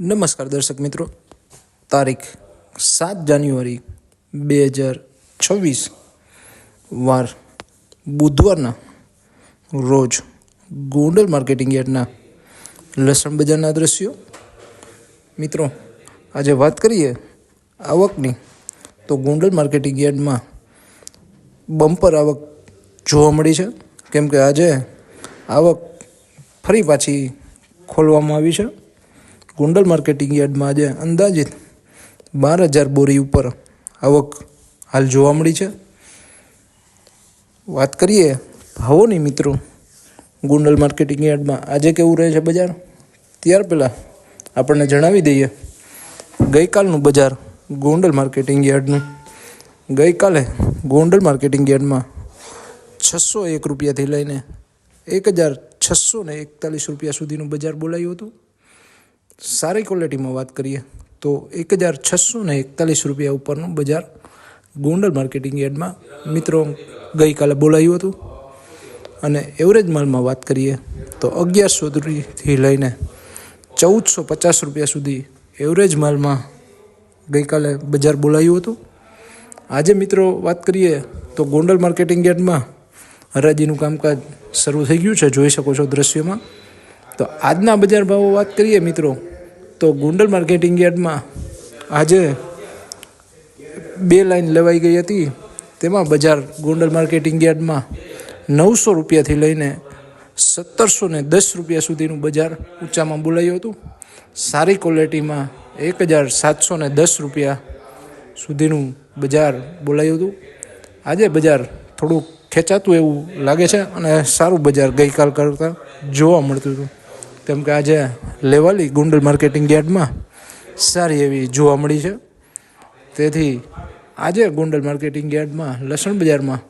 નમસ્કાર દર્શક મિત્રો. તારીખ સાત જાન્યુઆરી બે હજાર છવ્વીસ વાર બુધવારના રોજ ગોંડલ માર્કેટિંગ યાર્ડના લસણ બજારના દ્રશ્યો. મિત્રો, આજે વાત કરીએ આવકની. તો ગોંડલ માર્કેટિંગ યાર્ડમાં બમ્પર આવક જોવા મળી છે. કેમ કે આજે આવક ફરી પાછી ખોલવામાં આવી છે. ગોંડલ માર્કેટિંગ યાર્ડમાં આજે અંદાજિત બાર હજાર બોરી ઉપર આવક હાલ જોવા મળી છે. વાત કરીએ ભાવોની મિત્રો, ગોંડલ માર્કેટિંગ યાર્ડમાં આજે કેવું રહે છે બજાર? ત્યાર પહેલાં આપણને જણાવી દઈએ, ગઈકાલનું બજાર ગોંડલ માર્કેટિંગ યાર્ડનું. ગઈકાલે ગોંડલ માર્કેટિંગ યાર્ડમાં છસો એક રૂપિયાથી લઈને એક હજાર છસો એકતાલીસ રૂપિયા સુધીનું બજાર બોલાયું હતું. સારી ક્વોલિટીમાં વાત કરીએ તો એક હજાર છસો ને એકતાલીસ રૂપિયા ઉપરનું બજાર ગોંડલ માર્કેટિંગ યાર્ડમાં મિત્રો ગઈકાલે બોલાયું હતું. અને એવરેજ માલમાં વાત કરીએ તો અગિયારસોથી લઈને ચૌદસો પચાસ રૂપિયા સુધી એવરેજ માલમાં ગઈકાલે બજાર બોલાયું હતું. આજે મિત્રો વાત કરીએ તો ગોંડલ માર્કેટિંગ યાર્ડમાં હરાજીનું કામકાજ શરૂ થઈ ગયું છે. જોઈ શકો છો દ્રશ્યમાં. તો આજના બજાર ભાવો વાત કરીએ મિત્રો. તો ગોંડલ માર્કેટિંગ યાર્ડમાં આજે બે લાઈન લેવાઈ ગઈ હતી. તેમાં બજાર ગોંડલ માર્કેટિંગ યાર્ડમાં નવસો રૂપિયાથી લઈને સત્તરસો ને દસ રૂપિયા સુધીનું બજાર ઊંચામાં બોલાયું હતું. સારી ક્વોલિટીમાં એક હજાર સાતસો ને દસ રૂપિયા સુધીનું બજાર બોલાયું હતું. આજે બજાર થોડુંક ખેંચાતું એવું લાગે છે અને સારું બજાર ગઈકાલ કરતાં જોવા મળતું હતું. કેમ કે આજે લેવાલી ગુંડલ માર્કેટિંગ યાર્ડમાં સારી એવી જોવા મળી છે. તેથી આજે ગુંડલ માર્કેટિંગ યાર્ડમાં, લસણ બજારમાં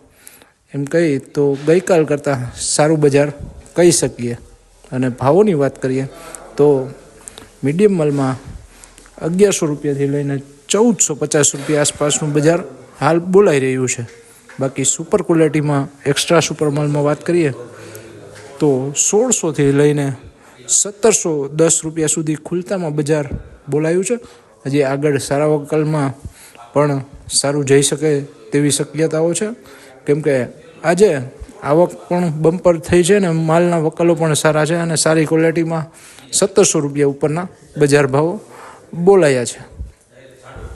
એમ કહી તો ગઈકાલ કરતાં સારું બજાર કહી શકીએ. અને ભાવોની વાત કરીએ તો મીડિયમ માલમાં અગિયારસો રૂપિયાથી લઈને ચૌદસો પચાસ રૂપિયા આસપાસનું બજાર હાલ બોલાઈ રહ્યું છે. બાકી સુપર ક્વોલિટીમાં એક્સ્ટ્રા સુપર માલમાં વાત કરીએ તો સોળસોથી લઈને સત્તરસો દસ રૂપિયા સુધી ખુલતામાં બજાર બોલાયું છે. હજી આગળ સારા વકલમાં પણ સારું જઈ શકે તેવી શક્યતાઓ છે. કેમ કે આજે આવક પણ બમ્પર થઈ છે ને માલના વકલો પણ સારા છે અને સારી ક્વોલિટીમાં સત્તરસો રૂપિયા ઉપરના બજાર ભાવો બોલાયા છે.